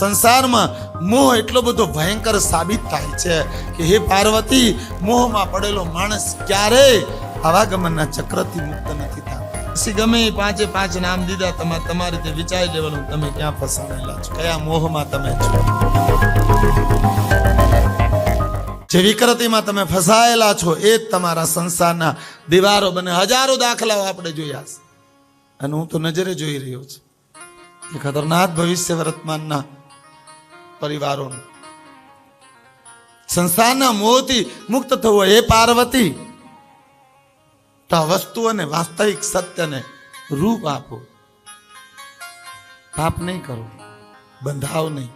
સંસારમાં મોહ એટલો બધો ભયંકર સાબિત થાય છે કે હે પાર્વતી, મોહમાં પડેલો માણસ ક્યારેય આવાગમનના ચક્રથી મુક્ત નથી થતો? ગમે પાંચે પાંચ નામ દીધા તમારે તમારી રીતે વિચારી લેવાનું, તમે ક્યાં ફસાયેલા છો? કયા મોહમાં તમે છો? જે વિકૃતિમાં તમે ફસાયેલા છો, એ જ તમારા સંસારના દીવારો બને. હજારો દાખલાઓ આપણે જોયા છે. અને હું તો નજરે જોઈ રહ્યો છું. એ ખતરનાક ભવિષ્ય વર્તમાનના પરિવારોનું. સંસારના મોહથી મુક્ત થવું એ પાર્વતી, તો આ વસ્તુઓને વાસ્તવિક સત્યને રૂપ આપો. પાપ નહીં કરો, બંધાવ નહીં,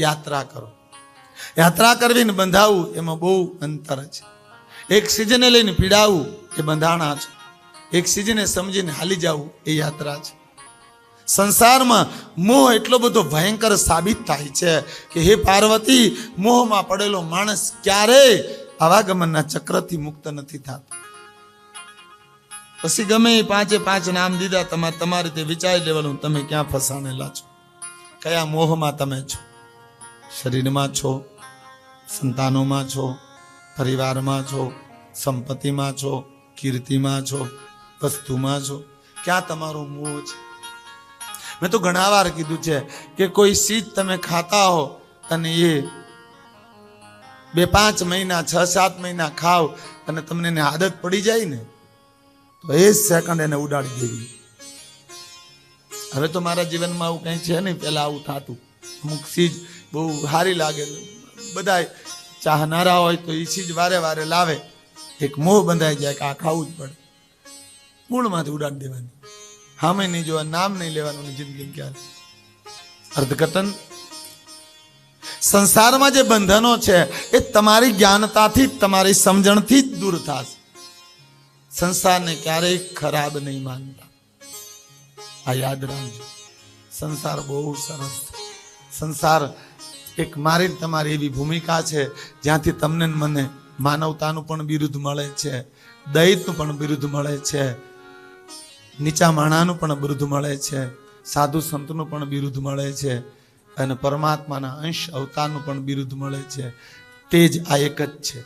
યાત્રા કરો. યાત્રા કરવી ને બંધાવવું એમાં બહુ અંતર છે. એક સિઝને લઈને પીડાવવું એ બંધાણા છે. એક સિઝને સમજીને હાલી જવું એ યાત્રા છે. સંસારમાં મોહ એટલો બધો ભયંકર સાબિત થાય છે કે હે પાર્વતી, મોહમાં પડેલો માણસ ક્યારેય આવાગમનના ચક્રથી મુક્ત નથી થતો. પછી ગમે એ પાંચે પાંચ નામ દીધા તમારે તમારી રીતે વિચારી લેવાનું, તમે ક્યાં ફસાણેલા છો? કયા મોહમાં તમે છો? શરીરમાં છો, સંતાનોમાં છો, પરિવારમાં છો, સંપત્તિમાં છો, કીર્તિમાં છો, વસ્તુમાં છો? ક્યાં તમારો મોહ છે? મેં તો ઘણા વાર કીધું છે કે કોઈ ચીજ તમે ખાતા હો અને એ બે પાંચ મહિના, છ સાત મહિના ખાવ અને તમને એની આદત પડી જાય ને, તો એ જ સેકન્ડ એને ઉડાડી દેવી. હવે તો મારા જીવનમાં આવું કંઈ છે નહીં, પહેલાં આવું થતું. અમુક ચીજ બહુ સારી લાગે બધા ચાહનારા હોય તો એ ચીજ વારે વારે લાવે. એક મોહ બંધાઈ જાય કે આ ખાવું જ પડે. મૂળમાંથી ઉડાડી દેવાની. હામે નહીં જોવા નામ નહીં લેવાનું જિંદગી ક્યારે અર્થઘટન સંસારમાં જે બંધનો છે, એ તમારી જ્ઞાનતાથી, તમારી સમજણથી જ દૂર થશે. સંસારને ક્યારેય ખરાબ નહીં માનતા. આ યાદ રાખજો. સંસાર બહુ સરસ સંસાર એક મારી તમારી એવી ભૂમિકા છે, જ્યાંથી તમને મને માનવતાનું પણ બિરુદ મળે છે દૈતનું પણ બિરુદ મળે છે નીચા માણાનું પણ બિરુદ મળે છે, સાધુ સંતનું પણ બિરુદ મળે છે અને પરમાત્માના અંશ અવતારનું પણ બિરુદ મળે છે. તે જ આ એક જ છે.